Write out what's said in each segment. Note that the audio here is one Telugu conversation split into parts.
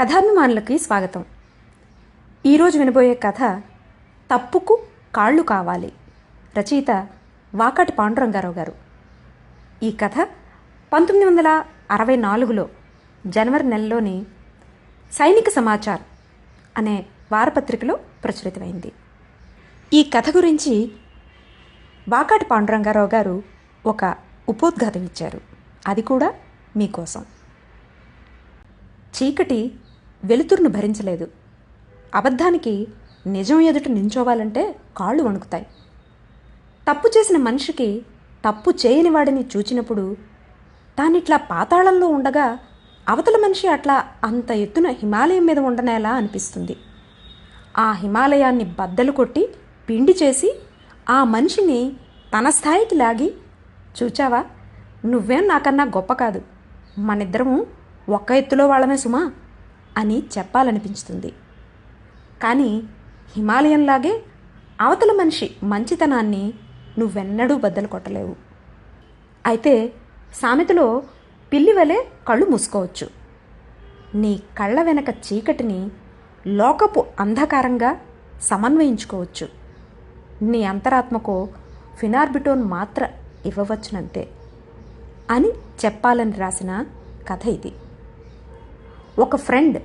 కథాభిమానులకి స్వాగతం. ఈరోజు వినబోయే కథ తప్పుకు కాళ్ళు కావాలి. రచయిత వాకాటి పాండురంగారావు గారు. ఈ కథ పంతొమ్మిది వందల అరవై నాలుగులో జనవరి నెలలోని సైనిక సమాచార్ అనే వారపత్రికలో ప్రచురితమైంది. ఈ కథ గురించి వాకాటి పాండురంగారావు గారు ఒక ఉపోద్ఘాతం ఇచ్చారు. అది కూడా మీకోసం. చీకటి వెలుతురును భరించలేదు. అబద్ధానికి నిజం ఎదుట నించోవాలంటే కాళ్ళు వణుకుతాయి. తప్పు చేసిన మనిషికి తప్పు చేయని వాడిని చూచినప్పుడు తానిట్లా పాతాళంలో ఉండగా అవతల మనిషి అట్లా అంత ఎత్తున హిమాలయం మీద ఉండనేలా అనిపిస్తుంది. ఆ హిమాలయాన్ని బద్దలు కొట్టి పిండి చేసి ఆ మనిషిని తన స్థాయికి లాగి చూచావా? నువ్వేం నాకన్నా గొప్ప కాదు. మనిద్దరము ఒక్క ఎత్తులో వాళ్ళమే సుమా. అని చెప్పాలనిపించుతుంది. కానీ హిమాలయంలాగే అవతల మనిషి మంచితనాన్ని నువ్వెన్నడూ బద్దలు కొట్టలేవు. అయితే సామెతలో పిల్లి వలె కళ్ళు మూసుకోవచ్చు. నీ కళ్ళ వెనక చీకటిని లోకపు అంధకారంగా సమన్వయించుకోవచ్చు. నీ అంతరాత్మకు ఫినార్బిటోన్ మాత్ర ఇవ్వవచ్చునంతే అని చెప్పాలని రాసిన కథ ఇది. ఒక ఫ్రెండ్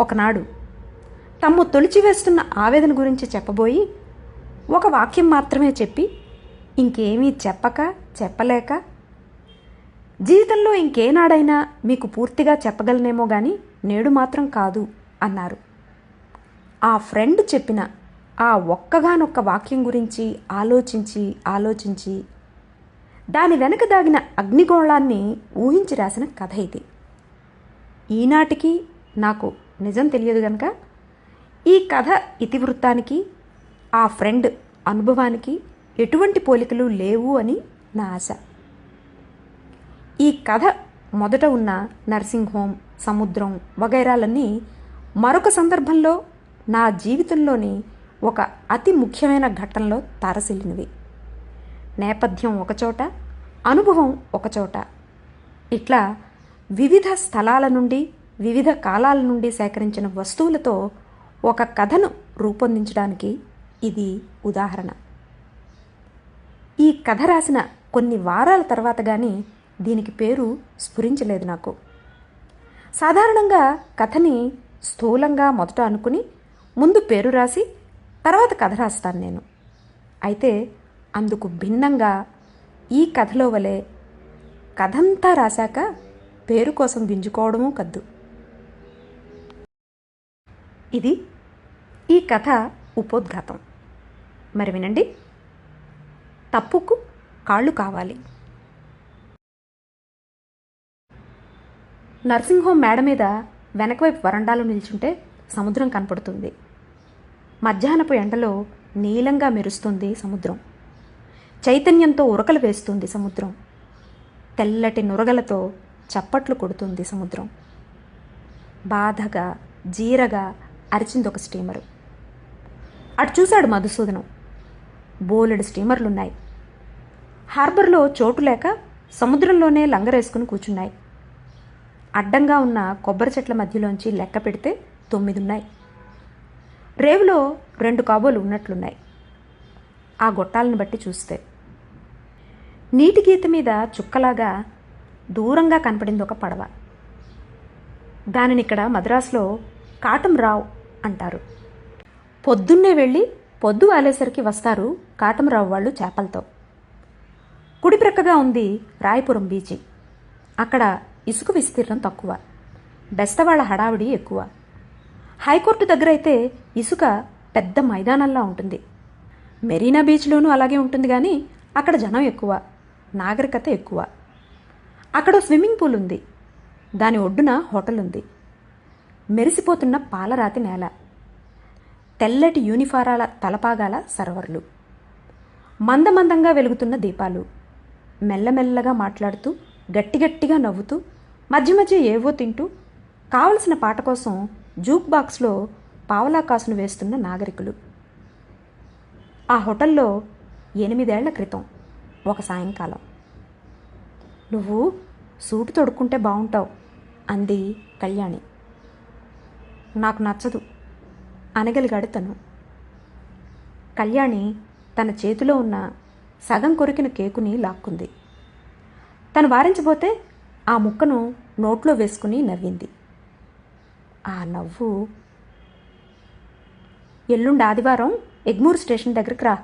ఒకనాడు తమ్ము తొలిచివేస్తున్న ఆవేదన గురించి చెప్పబోయి ఒక వాక్యం మాత్రమే చెప్పి ఇంకేమీ చెప్పక చెప్పలేక జీవితంలో ఇంకేనాడైనా మీకు పూర్తిగా చెప్పగలనేమో కానీ నేడు మాత్రం కాదు అన్నారు. ఆ ఫ్రెండ్ చెప్పిన ఆ ఒక్కగానొక్క వాక్యం గురించి ఆలోచించి ఆలోచించి దాని వెనక దాగిన అగ్నిగోళాన్ని ఊహించి రాసిన కథ ఇది. ఈనాటికి నాకు నిజం తెలియదు కనుక ఈ కథ ఇతివృత్తానికి ఆ ఫ్రెండ్ అనుభవానికి ఎటువంటి పోలికలు లేవు అని నా ఆశ. ఈ కథ మొదట ఉన్న నర్సింగ్ హోమ్ సముద్రం వగైరాలన్నీ మరొక సందర్భంలో నా జీవితంలోని ఒక అతి ముఖ్యమైన ఘట్టంలో తారసిల్లినవి. నేపథ్యం ఒకచోట అనుభవం ఒకచోట. ఇట్లా వివిధ స్థలాల నుండి వివిధ కాలాల నుండి సేకరించిన వస్తువులతో ఒక కథను రూపొందించడానికి ఇది ఉదాహరణ. ఈ కథ రాసిన కొన్ని వారాల తర్వాత కానీ దీనికి పేరు స్ఫురించలేదు నాకు. సాధారణంగా కథని స్థూలంగా మొదట అనుకుని ముందు పేరు రాసి తర్వాత కథ రాస్తాను నేను. అయితే అందుకు భిన్నంగా ఈ కథలో వలె కథంతా రాశాక పేరు కోసం గింజుకోవడమూ కద్దు. ఇది ఈ కథ ఉపోద్ఘాతం. మరి వినండి. తప్పుకు కాళ్ళు కావాలి. నర్సింగ్ హోమ్ మేడ మీద వెనకవైపు వరండాలో నిల్చుంటే సముద్రం కనపడుతుంది. మధ్యాహ్నపు ఎండలో నీలంగా మెరుస్తుంది సముద్రం. చైతన్యంతో ఉరకలు వేస్తుంది సముద్రం. తెల్లటి నురగలతో చప్పట్లు కొడుతుంది సముద్రం. బాధగా జీరగా అరిచింది ఒక స్టీమరు. అటు చూశాడు మధుసూదనం. బోలెడు స్టీమర్లున్నాయి. హార్బర్లో చోటు లేక సముద్రంలోనే లంగరేసుకుని కూర్చున్నాయి. అడ్డంగా ఉన్న కొబ్బరి చెట్ల మధ్యలోంచి లెక్క పెడితే తొమ్మిది ఉన్నాయి రేవులో రెండు కాబోలు ఉన్నట్లున్నాయి. ఆ గొట్టాలను బట్టి చూస్తే. నీటి గీత మీద చుక్కలాగా దూరంగా కనపడింది ఒక పడవ. దానిని ఇక్కడ మద్రాసులో కాటం రావు అంటారు. పొద్దున్నే వెళ్ళి పొద్దు వాలేసరికి వస్తారు కాటంరావు వాళ్ళు చేపలతో. కుడిప్రక్కగా ఉంది రాయపురం బీచి. అక్కడ ఇసుక విస్తీర్ణం తక్కువ. బెస్తవాళ్ళ హడావిడి ఎక్కువ. హైకోర్టు దగ్గర అయితే ఇసుక పెద్ద మైదానంలా ఉంటుంది. మెరీనా బీచ్లోనూ అలాగే ఉంటుంది కానీ అక్కడ జనం ఎక్కువ. నాగరికత ఎక్కువ. అక్కడ స్విమ్మింగ్ పూల్ ఉంది. దాని ఒడ్డున హోటల్ ఉంది. మెరిసిపోతున్న పాలరాతి నేల. తెల్లటి యూనిఫారాల తలపాగాల సర్వర్లు. మందమందంగా వెలుగుతున్న దీపాలు. మెల్లమెల్లగా మాట్లాడుతూ గట్టిగట్టిగా నవ్వుతూ మధ్య మధ్య ఏవో తింటూ కావలసిన పాట కోసం జూక్ బాక్స్లో పావలా కాసును వేస్తున్న నాగరికులు. ఆ హోటల్లో ఎనిమిదేళ్ళ క్రితం ఒక సాయంకాలం. నువ్వు సూటు తొడుక్కుంటే బాగుంటావు అంది కళ్యాణి. నాకు నచ్చదు అనగలిగాడు తను. కళ్యాణి తన చేతిలో ఉన్న సగం కొరికిన కేకుని లాక్కుంది. తను వారించబోతే ఆ ముక్కను నోట్లో వేసుకుని నవ్వింది. ఆ నవ్వు ఎల్లుండి ఆదివారం ఎగ్మూర్ స్టేషన్ దగ్గరికి రా.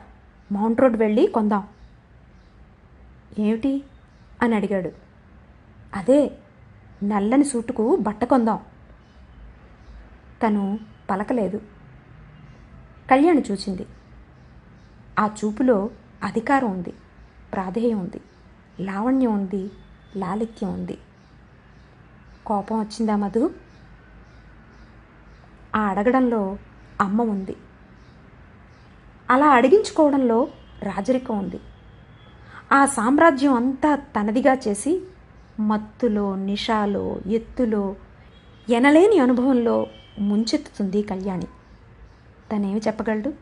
మౌంట్ రోడ్ వెళ్ళి కొందాం. ఏమిటి? అని అడిగాడు. అదే నల్లని సూటుకు బట్ట కొందాం. తను పలకలేదు. కళ్యాణి చూచింది. ఆ చూపులో అధికారం ఉంది ప్రాధేయం ఉంది లావణ్యం ఉంది లాలిత్యం ఉంది. కోపం వచ్చిందా మధు? ఆ అడగడంలో అమ్మ ఉంది. అలా అడిగించుకోవడంలో రాజరికం ఉంది. ఆ సామ్రాజ్యం అంతా తనదిగా చేసి మత్తులో నిషాలో ఎత్తులో ఎనలేని అనుభవంలో ముంచెత్తుతుంది కళ్యాణి. తనేమి చెప్పగలడు?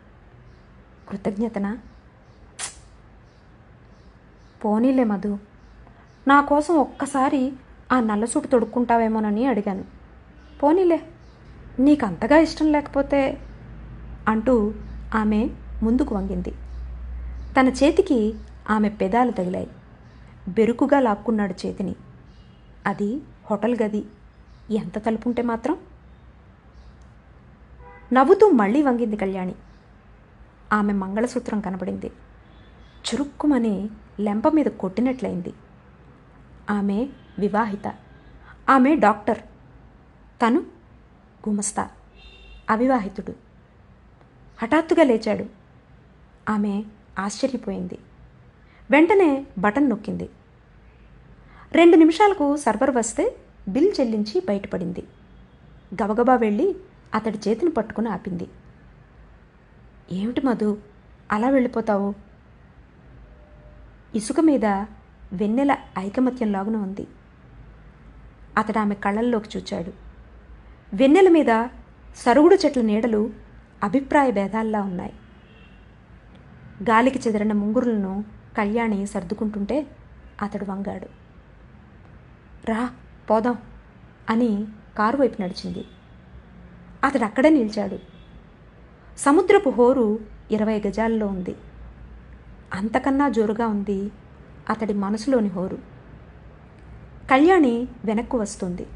కృతజ్ఞతనా? పోనీలే మధు నా కోసం ఒక్కసారి ఆ నల్లసూటు తొడుక్కుంటావేమోనని అడిగాను. పోనీలే నీకు అంతగా ఇష్టం లేకపోతే అంటూ ఆమె ముందుకు వంగింది. తన చేతికి ఆమె పెదాలు తగిలాయి. బెరుకుగా లాక్కున్నాడు చేతిని. అది హోటల్ గది. ఎంత తలుపుంటే మాత్రం? నవ్వుతూ మళ్ళీ వంగింది కళ్యాణి. ఆమె మంగళసూత్రం కనబడింది. చురుక్కుమని లెంప మీద కొట్టినట్లయింది. ఆమె వివాహిత. ఆమె డాక్టర్. తను గుమస్తా. అవివాహితుడు. హఠాత్తుగా లేచాడు. ఆమె ఆశ్చర్యపోయింది. వెంటనే బటన్ నొక్కింది. రెండు నిమిషాలకు సర్వర్ వస్తే బిల్ చెల్లించి బయటపడింది. గబగబా వెళ్ళి అతడి చేతిని పట్టుకుని ఆపింది. ఏమిటి మధు అలా వెళ్ళిపోతావు? ఇసుక మీద వెన్నెల ఐకమత్యంలాగున ఉంది. అతడు ఆమె కళ్ళల్లోకి చూచాడు. వెన్నెల మీద సరుగుడు చెట్ల నీడలు అభిప్రాయ భేదాల్లా ఉన్నాయి. గాలికి చెదిరిన ముంగురులను కళ్యాణి సర్దుకుంటుంటే అతడు వంగాడు. రా పోదాం అని కారు వైపు నడిచింది. అతడు అక్కడే నిలిచాడు. సముద్రపు హోరు ఇరవై గజాల్లో ఉంది. అంతకన్నా జోరుగా ఉంది అతడి మనసులోని హోరు. కళ్యాణి వెనక్కు వస్తుంది.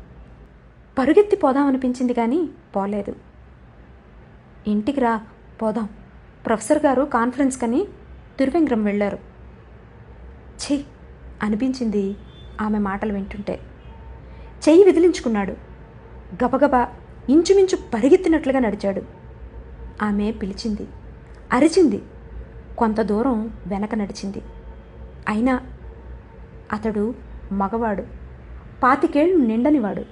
పరుగెత్తి పోదామనిపించింది కానీ పోలేదు. ఇంటికి రా పోదాం. ప్రొఫెసర్ గారు కాన్ఫరెన్స్ కని తిరువెంగ్రం వెళ్ళారు. ఛీ అనిపించింది ఆమె మాటలు వింటుంటే. చెయ్యి విదిలించుకున్నాడు. గబగబా ఇంచుమించు పరిగెత్తినట్లుగా నడిచాడు. ఆమె పిలిచింది. అరిచింది. కొంత దూరం వెనక నడిచింది. అయినా అతడు మగవాడు. పాతికేళ్ళు నిండనివాడు.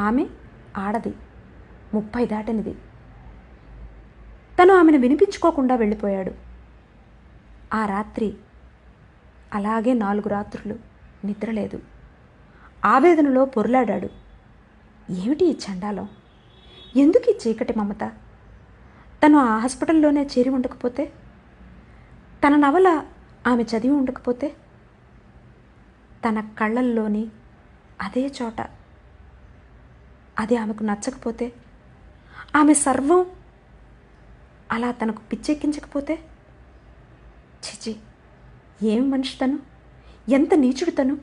ఆమె ఆడది. ముప్పై దాటనిది. తను ఆమెను వినిపించుకోకుండా వెళ్ళిపోయాడు. ఆ రాత్రి అలాగే నాలుగు రాత్రులు నిద్రలేదు ఆవేదనలో పొరలాడాడు. ఏమిటి ఈ చండాలం? ఎందుకు ఈ చీకటి మమత? తను ఆ హాస్పిటల్లోనే చేరి ఉండకపోతే? తన నవల ఆమె చదివి ఉండకపోతే? తన కళ్ళల్లోని అదే చోట అది ఆమెకు నచ్చకపోతే? ఆమె సర్వం అలా తనకు పిచ్చెక్కించకపోతే? చిచి ఏం మనిషి తను? ఎంత నీచుడు తను?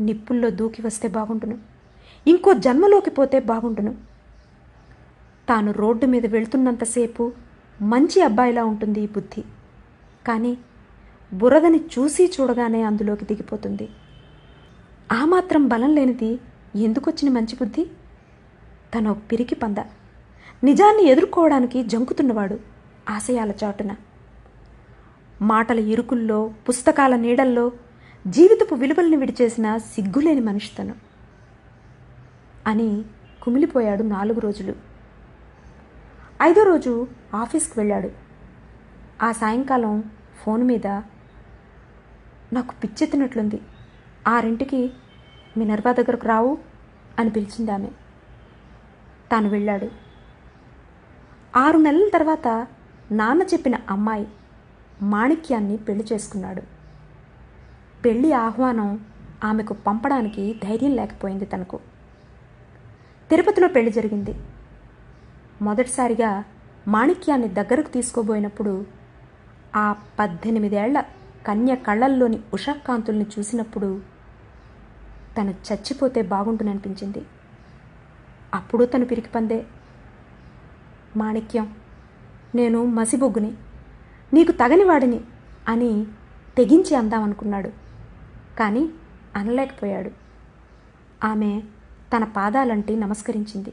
నిప్పుల్లో దూకి వస్తే బాగుండును. ఇంకో జన్మలోకి పోతే బాగుండును. తాను రోడ్డు మీద వెళ్తున్నంతసేపు మంచి అబ్బాయిలా ఉంటుంది ఈ బుద్ధి. కానీ బురదని చూసి చూడగానే అందులోకి దిగిపోతుంది. ఆ మాత్రం బలం లేనిది ఎందుకొచ్చిన మంచి బుద్ధి? తన పిరికి పంద. నిజాన్ని ఎదుర్కోవడానికి జంకుతున్నవాడు ఆశయాల చాటున. మాటల ఇరుకుల్లో పుస్తకాల నీడల్లో జీవితపు విలువల్ని విడిచేసిన సిగ్గులేని మనిషి తను అని కుమిలిపోయాడు నాలుగు రోజులు. ఐదో రోజు ఆఫీస్కి వెళ్ళాడు. ఆ సాయంకాలం ఫోన్ మీద నాకు పిచ్చెత్తినట్లుంది. ఆరింటికి మినర్వా దగ్గరకు రావు అని పిలిచింది ఆమె. తాను వెళ్ళాడు. ఆరు నెలల తర్వాత నాన్న చెప్పిన అమ్మాయి మాణిక్యాన్ని పెళ్ళి చేసుకున్నాడు. పెళ్ళి ఆహ్వానం ఆమెకు పంపడానికి ధైర్యం లేకపోయింది తనకు. తిరుపతిలో పెళ్ళి జరిగింది. మొదటిసారిగా మాణిక్యాన్ని దగ్గరకు తీసుకోబోయినప్పుడు ఆ పద్దెనిమిదేళ్ళ కన్య కళ్ళల్లోని ఉషాకాంతుల్ని చూసినప్పుడు తను చచ్చిపోతే బాగుంటుననిపించింది అప్పుడు తను పిరికిపందే మాణిక్యం నేను మసిబొగ్గుని నీకు తగనివాడిని అని తెగించి అందామనుకున్నాడు. కానీ అనలేకపోయాడు. ఆమె తన పాదాలంటి నమస్కరించింది.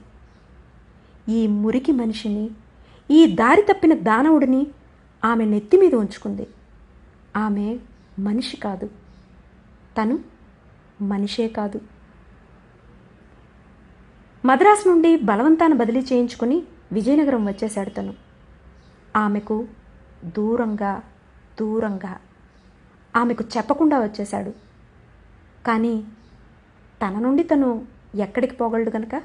ఈ మురికి మనిషిని ఈ దారి తప్పిన దానవుడిని ఆమె నెత్తి మీద ఉంచుకుంది. ఆమె మనిషి కాదు. తను మనిషే కాదు. మద్రాసు నుండి బలవంతాన బదిలీ చేయించుకుని విజయనగరం వచ్చేశాడు తను. ఆమెకు దూరంగా దూరంగా ఆమెకు చెప్పకుండా వచ్చేశాడు. కానీ తన నుండి తను ఎక్కడికి పోగలడు గనక?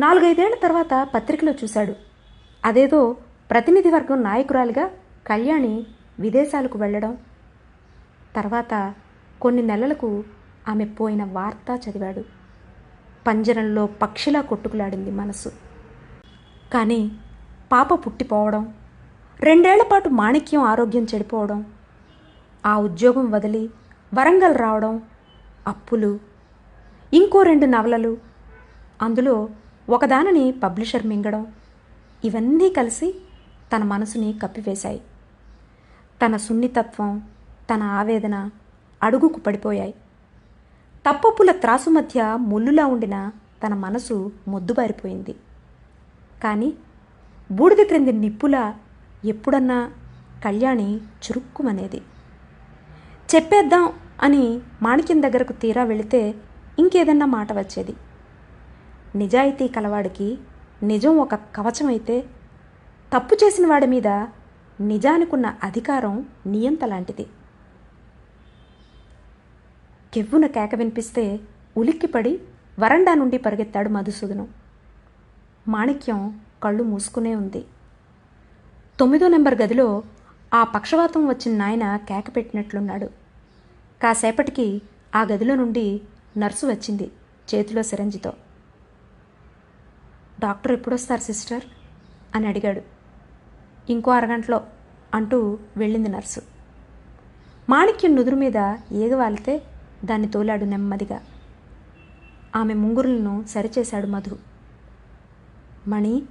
నాలుగైదేళ్ళ తర్వాత పత్రికలో చూశాడు. అదేదో ప్రతినిధి వర్గం నాయకురాలిగా కళ్యాణి విదేశాలకు వెళ్ళడం. తర్వాత కొన్ని నెలలకు ఆమె పోయిన వార్త చదివాడు. పంజరంలో పక్షిలా కొట్టుకులాడింది మనసు. కానీ పాప పుట్టిపోవడం రెండేళ్ళ పాటు మాణిక్యం ఆరోగ్యం చెడిపోవడం ఆ ఉద్యోగం వదిలి వరంగల్ రావడం అప్పులు ఇంకో రెండు నవలలు అందులో ఒకదానిని పబ్లిషర్ మింగడం ఇవన్నీ కలిసి తన మనసుని కప్పివేశాయి. తన సున్నితత్వం తన ఆవేదన అడుగుకు పడిపోయాయి. తప్పప్పుల త్రాసు మధ్య ముల్లులా ఉండిన తన మనసు మొద్దుబారిపోయింది. కానీ బూడిద క్రింది నిప్పులా ఎప్పుడన్నా కళ్యాణి చురుక్కుమనేది. చెప్పేద్దాం అని మాణిక్యం దగ్గరకు తీరా వెళితే ఇంకేదన్నా మాట వచ్చేది. నిజాయితీ కలవాడికి నిజం ఒక కవచం అయితే తప్పు చేసిన వాడి మీద నిజానికున్న అధికారం నియంత లాంటిది కెవ్వున కేక వినిపిస్తే ఉలిక్కిపడి వరండా నుండి పరిగెత్తాడు మధుసూదనం. మాణిక్యం కళ్ళు మూసుకునే ఉంది. తొమ్మిదో నెంబర్ గదిలో ఆ పక్షవాతం వచ్చిన నాయన కేక పెట్టినట్లున్నాడు. కాసేపటికి ఆ గదిలో నుండి నర్సు వచ్చింది చేతిలో సిరంజితో. Doctor ఎప్పుడొస్తారు sister? అని అడిగాడు. ఇంకో అరగంటలో అంటూ వెళ్ళింది నర్సు. మాణిక్యం నుదురు మీద ఏగవాలితే దాన్ని తోలాడు నెమ్మదిగా. ఆమె ముంగురులను సరిచేశాడు మధు. మణి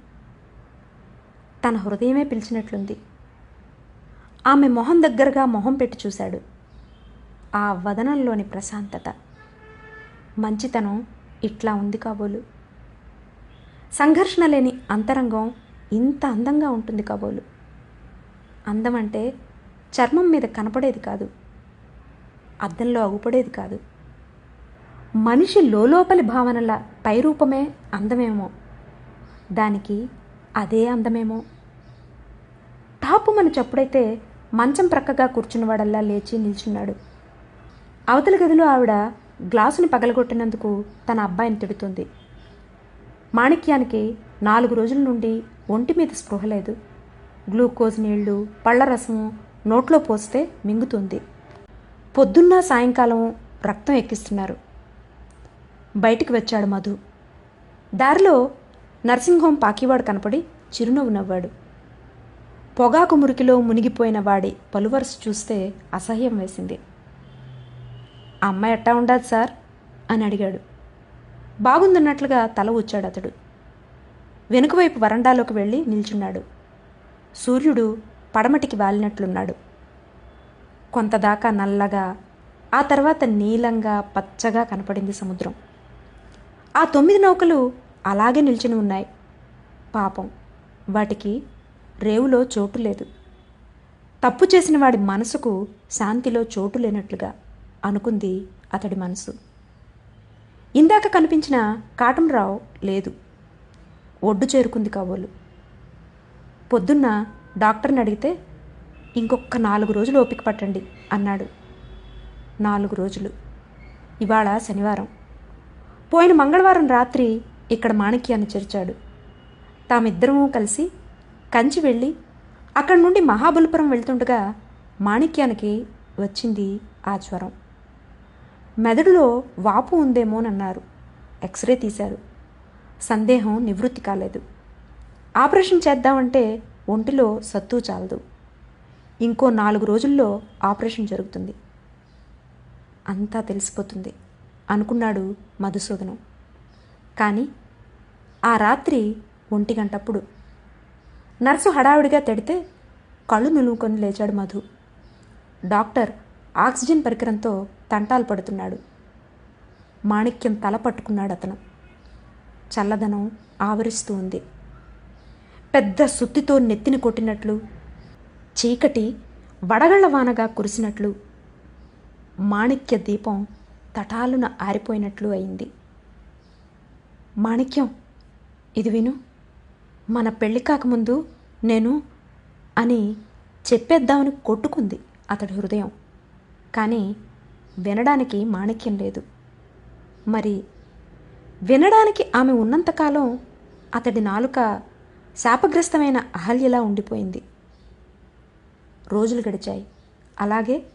తన హృదయమే పిలిచినట్లుంది. ఆమె మొహం దగ్గరగా మొహం పెట్టి చూశాడు. ఆ వదనంలోని ప్రశాంతత. మంచితనం ఇట్లా ఉంది కాబోలు. సంఘర్షణ లేని అంతరంగం ఇంత అందంగా ఉంటుంది కాబోలు. అందం అంటే చర్మం మీద కనపడేది కాదు. అద్దంలో అగుపడేది కాదు. మనిషి లోపలి భావనల పైరూపమే అందమేమో. దానికి అదే అందమేమో. టాపు మన చప్పుడైతే మంచం ప్రక్కగా కూర్చున్నవాడల్లా లేచి నిల్చున్నాడు. అవతల గదిలో ఆవిడ గ్లాసుని పగలగొట్టినందుకు తన అబ్బాయిని తిడుతుంది. మాణిక్యానికి నాలుగు రోజుల నుండి ఒంటి మీద స్పృహ లేదు. గ్లూకోజ్ నీళ్ళు పళ్ళ రసం నోట్లో పోస్తే మింగుతుంది. పొద్దున్న సాయంకాలం రక్తం ఎక్కిస్తున్నారు. బయటికి వచ్చాడు మధు. దారిలో నర్సింగ్ హోమ్ పాకివాడు కనపడి చిరునవ్వు నవ్వాడు. పొగాకు మురికిలో మునిగిపోయిన వాడి పలువరుస చూస్తే అసహ్యం వేసింది. అమ్మ ఎట్టా ఉండదు సార్? అని అడిగాడు. బాగుందన్నట్లుగా తల వచ్చాడు అతడు. వెనుకవైపు వరండాలోకి వెళ్ళి నిల్చున్నాడు. సూర్యుడు పడమటికి వాలినట్లున్నాడు. కొంతదాకా నల్లగా ఆ తర్వాత నీలంగా పచ్చగా కనపడింది సముద్రం. ఆ తొమ్మిది నౌకలు అలాగే నిల్చుని ఉన్నాయి. పాపం. వాటికి రేవులో చోటు లేదు. తప్పు చేసిన వాడి మనసుకు శాంతిలో చోటు లేనట్లుగా అనుకుంది అతడి మనసు. ఇందాక కనిపించిన కాటంరావు లేదు. ఒడ్డు చేరుకుంది కాబోలు. పొద్దున్న డాక్టర్ని అడిగితే ఇంకొక నాలుగు రోజులు ఓపిక పట్టండి అన్నాడు. నాలుగు రోజులు. ఇవాళ శనివారం. పోయిన మంగళవారం రాత్రి ఇక్కడ మాణిక్యాన్ని చేర్చాడు. తామిద్దరము కలిసి కంచి వెళ్ళి అక్కడి నుండి మహాబలిపురం వెళ్తుండగా మాణిక్యానికి వచ్చింది ఆ జ్వరం. మెదడులో వాపు ఉందేమోనన్నారు. ఎక్స్రే తీశారు. సందేహం నివృత్తి కాలేదు. ఆపరేషన్ చేద్దామంటే ఒంటిలో సత్తు చాలదు. ఇంకో నాలుగు రోజుల్లో ఆపరేషన్ జరుగుతుంది. అంతా తెలిసిపోతుంది అనుకున్నాడు మధుసూదనం. కానీ ఆ రాత్రి ఒంటి గంటప్పుడు. నర్సు హడావిడిగా తడితే కళ్ళు నిలువుకొని లేచాడు మధు. డాక్టర్ ఆక్సిజన్ పరికరంతో తంటాలు పడుతున్నాడు. మాణిక్యం తల పట్టుకున్నాడు అతను. చల్లదనం ఆవరిస్తూ ఉంది. పెద్ద సుత్తితో నెత్తిని కొట్టినట్లు చీకటి వడగళ్ళ వానగా కురిసినట్లు మాణిక్య దీపం తటాలున ఆరిపోయినట్లు అయింది. మాణిక్యం ఇది విను. మన పెళ్ళి కాకముందు నేను అని చెప్పేద్దామని కొట్టుకుంది అతడి హృదయం. కానీ వినడానికి మాణిక్యం లేదు. మరి వినడానికి ఆమె ఉన్నంతకాలం అతడి నాలుక శాపగ్రస్తమైన అహల్యలా ఉండిపోయింది. రోజులు గడిచాయి. అలాగే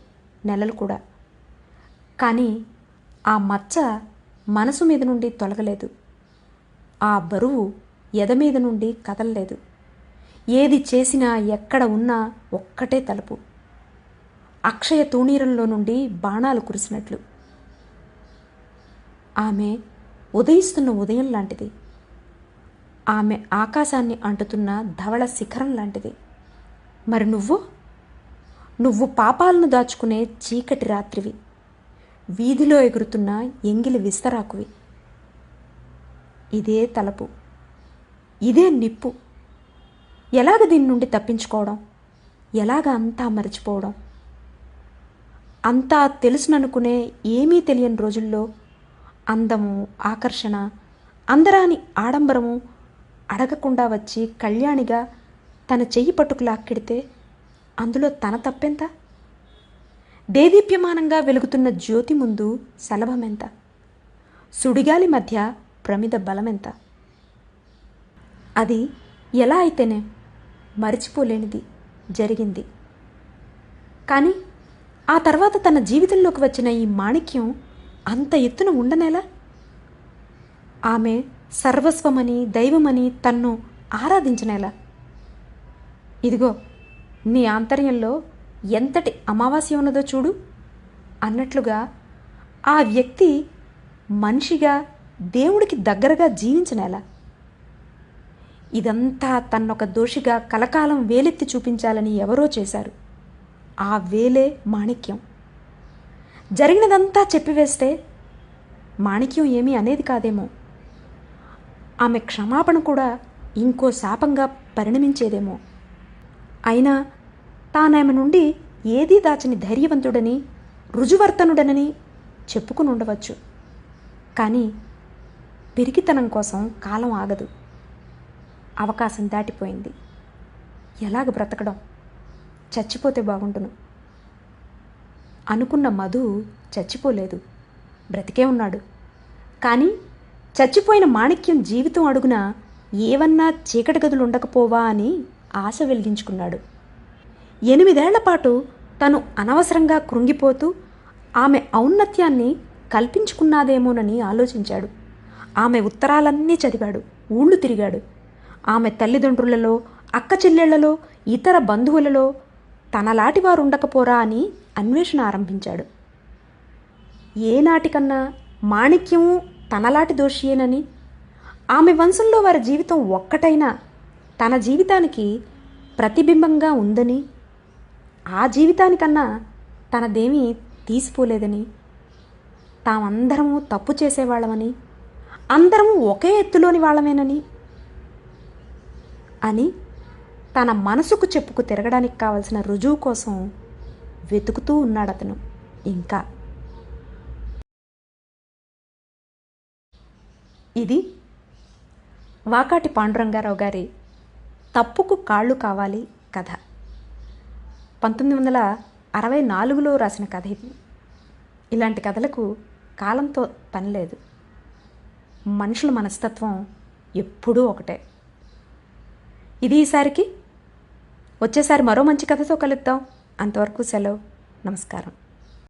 నెలలు కూడా. కానీ ఆ మచ్చ మనసు మీద నుండి తొలగలేదు. ఆ బరువు ఎద మీద నుండి కదలలేదు. ఏది చేసినా ఎక్కడ ఉన్నా ఒక్కటే తలుపు. అక్షయ తూణీరంలో నుండి బాణాలు కురిసినట్లు. ఆమె ఉదయిస్తున్న ఉదయం లాంటిది. ఆమె ఆకాశాన్ని అంటుతున్న ధవళ శిఖరం లాంటిది. మరి నువ్వు? నువ్వు పాపాలను దాచుకునే చీకటి రాత్రివి. వీధిలో ఎగురుతున్న ఎంగిలి విస్తరాకువి. ఇదే తలపు. ఇదే నిప్పు. ఎలాగ దీని నుండి తప్పించుకోవడం? ఎలాగ అంతా మర్చిపోవడం? అంతా తెలుసుననుకునే ఏమీ తెలియని రోజుల్లో అందము ఆకర్షణ అందరాని ఆడంబరము అడగకుండా వచ్చి కళ్యాణిగా తన చెయ్యి పట్టుకు లాక్కెడితే అందులో తన తప్పెంత? దేదీప్యమానంగా వెలుగుతున్న జ్యోతి ముందు సలభమెంత? సుడిగాలి మధ్య ప్రమిద బలమెంత? అది ఎలా అయితేనే మరిచిపోలేనిది జరిగింది. కానీ ఆ తర్వాత తన జీవితంలోకి వచ్చిన ఈ మాణిక్యం అంత ఎత్తున ఉండనేలా? ఆమె సర్వస్వమని దైవమని తన్ను ఆరాధించనేలా? ఇదిగో నీ ఆంతర్యంలో ఎంతటి అమావాస్య ఉన్నదో చూడు. అన్నట్లుగా ఆ వ్యక్తి మనిషిగా దేవుడికి దగ్గరగా జీవించనేలా ఇదంతా తన్నొక దోషిగా కలకాలం వేలెత్తి చూపించాలని ఎవరో చేశారు. ఆ వేలే మాణిక్యం. జరిగినదంతా చెప్పివేస్తే మాణిక్యం ఏమీ అనేది కాదేమో. ఆమె క్షమాపణ కూడా ఇంకో శాపంగా పరిణమించేదేమో. అయినా తానామె నుండి ఏదీ దాచని ధైర్యవంతుడని రుజువర్తనుడనని చెప్పుకుని ఉండవచ్చు కానీ పెరిగితనం కోసం కాలం ఆగదు. అవకాశం దాటిపోయింది. ఎలాగ బ్రతకడం? చచ్చిపోతే బాగుంటును అనుకున్న మధు చచ్చిపోలేదు. బ్రతికే ఉన్నాడు. కానీ చచ్చిపోయిన మాణిక్యం జీవితం అడుగున ఏవన్నా చీకటి గదులు ఉండకపోవా అని ఆశ వెలిగించుకున్నాడు. ఎనిమిదేళ్ళ పాటు తను అనవసరంగా కృంగిపోతూ ఆమె ఔన్నత్యాన్ని కల్పించుకున్నాదేమోనని ఆలోచించాడు. ఆమె ఉత్తరాలన్నీ చదివాడు ఊళ్ళు తిరిగాడు. ఆమె తల్లిదండ్రులలో అక్క చెల్లెళ్ళలో ఇతర బంధువులలో తనలాటి వారు ఉండకపోరా అని అన్వేషణ ఆరంభించాడు. ఏనాటికన్నా మాణిక్యము తనలాంటి దోషియేనని? ఆమె వంశంలో వారి జీవితం ఒక్కటైనా తన జీవితానికి ప్రతిబింబంగా ఉందని? ఆ జీవితానికన్నా తనదేమీ తీసిపోలేదని? తామందరము తప్పు చేసేవాళ్ళమని? అందరము ఒకే ఎత్తులోని వాళ్ళమేనని? అని తన మనసుకు చెప్పుకు తిరగడానికి కావలసిన రుజువు కోసం వెతుకుతూ ఉన్నాడు అతను. ఇంకా ఇది వాకాటి పాండురంగారావు గారి తప్పుకు కాళ్ళు కావాలి కథ. పంతొమ్మిది వందల అరవై నాలుగులో రాసిన కథ ఇది. ఇలాంటి కథలకు కాలంతో పనిలేదు మనుషుల మనస్తత్వం ఎప్పుడూ ఒకటే. ఇది ఈసారికి. వచ్చేసారి మరో మంచి కథతో కలుద్దాం. అంతవరకు సెలవు. నమస్కారం.